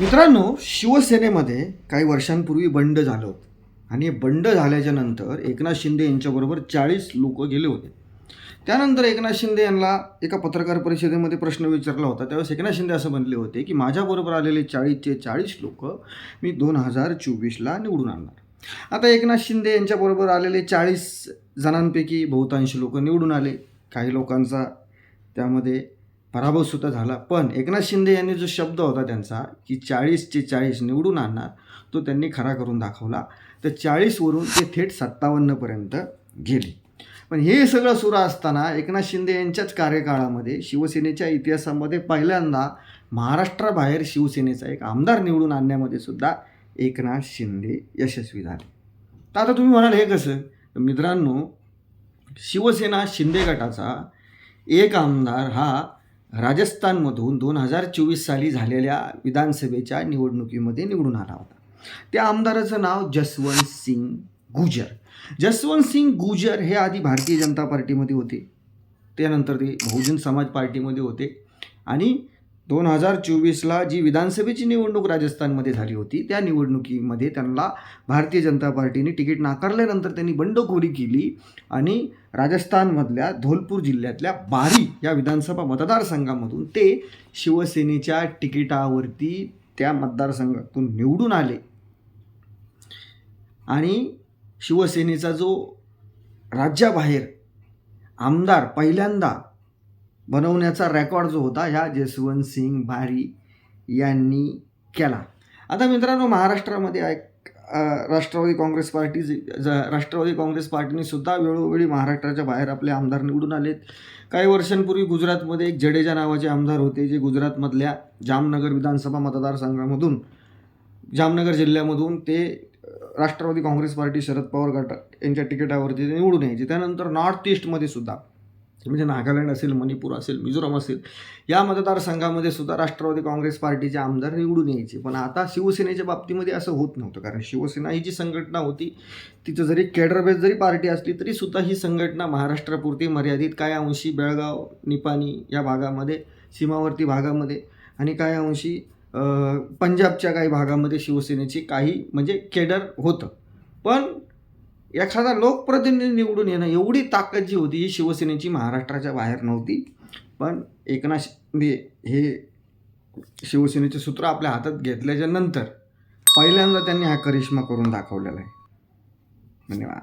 मित्रांनो शिवसेनेमध्ये काही वर्षांपूर्वी बंड झालं होतं. आणि बंड झाल्याच्यानंतर एकनाथ शिंदे यांच्याबरोबर चाळीस लोक गेले होते. त्यानंतर एकनाथ शिंदे यांना एका पत्रकार परिषदेमध्ये प्रश्न विचारला होता. त्यावेळेस एकनाथ शिंदे असं म्हणले होते की माझ्याबरोबर आलेले चाळीसचे चाळीस लोक मी दोन हजार चोवीसला निवडून आणणार. आता एकनाथ शिंदे यांच्याबरोबर आलेले चाळीस जणांपैकी बहुतांश लोक निवडून आले. काही लोकांचा त्यामध्ये पराभवसुद्धा झाला. पण एकनाथ शिंदे यांनी जो शब्द होता त्यांचा की चाळीसचे चाळीस निवडून आणणार तो त्यांनी खरा करून दाखवला. तर चाळीसवरून ते थेट सत्तावन्नपर्यंत गेले. पण हे सगळं सुरू असताना एकनाथ शिंदे यांच्याच कार्यकाळामध्ये शिवसेनेच्या इतिहासामध्ये पहिल्यांदा महाराष्ट्राबाहेर शिवसेनेचा एक आमदार निवडून आणण्यामध्ये सुद्धा एकनाथ शिंदे यशस्वी झाले. तर आता तुम्ही म्हणाल हे कसं? तर मित्रांनो शिवसेना शिंदे गटाचा एक आमदार हा राजस्थानमधून दोन हजार चोवीस साली झालेल्या विधानसभेच्या निवडणुकीमध्ये निवडून आला होता. त्या आमदाराचं नाव जसवंत सिंग गुजर. जसवंत सिंग गुजर हे आधी भारतीय जनता पार्टीमध्ये होते. त्यानंतर ते बहुजन समाज पार्टीमध्ये होते. आणि दोन हजार चोवीसला जी विधानसभेची निवडणूक राजस्थानमध्ये झाली होती त्या निवडणुकीमध्ये त्यांना भारतीय जनता पार्टीने तिकीट नाकारल्यानंतर त्यांनी बंडखोरी केली आणि राजस्थानमधल्या धोलपूर जिल्ह्यातल्या बारी या विधानसभा मतदारसंघामधून ते शिवसेनेच्या तिकिटावरती त्या मतदारसंघातून निवडून आले. आणि शिवसेनेचा जो राज्याबाहेर आमदार पहिल्यांदा बनवण्याचा रेकॉर्ड जो होता ह्या जसवंत सिंग भारी यांनी केला. आता मित्रांनो महाराष्ट्रामध्ये एक राष्ट्रवादी काँग्रेस पार्टी ज- राष्ट्रवादी काँग्रेस पार्टीने सुद्धा वेळोवेळी महाराष्ट्राच्या बाहेर आपले आमदार निवडून आलेत. काही वर्षांपूर्वी गुजरातमध्ये एक जडेजा नावाचे आमदार होते जे गुजरातमधल्या जामनगर विधानसभा मतदारसंघामधून जामनगर जिल्ह्यामधून ते राष्ट्रवादी काँग्रेस पार्टी शरद पवार गट यांच्या तिकिटावरती ते निवडून यायचे. त्यानंतर नॉर्थ ईस्टमध्ये सुद्धा म्हणजे नागालँड असेल मणिपूर असेल मिझोराम असेल या मतदारसंघामध्ये सुद्धा राष्ट्रवादी काँग्रेस पार्टीचे आमदार निवडून यायचे. पण आता शिवसेनेच्या बाबतीमध्ये असं होत नव्हतं. कारण शिवसेना ही जी संघटना होती तिचं जरी केडरबेस जरी पार्टी असली तरी सुद्धा ही संघटना महाराष्ट्रापुरती मर्यादित काय अंशी बेळगाव निपाणी या भागामध्ये सीमावर्ती भागामध्ये आणि काय अंशी पंजाबच्या काही भागामध्ये शिवसेनेची काही म्हणजे केडर होतं. पण एखादा लोकप्रतिनिधी निवडून येणं एवढी ताकद जी होती ही शिवसेनेची महाराष्ट्राच्या बाहेर नव्हती. पण एकनाथ शिंदे हे शिवसेनेचे सूत्र आपल्या हातात घेतल्याच्या नंतर पहिल्यांदा त्यांनी हा करिश्मा करून दाखवलेला आहे. धन्यवाद.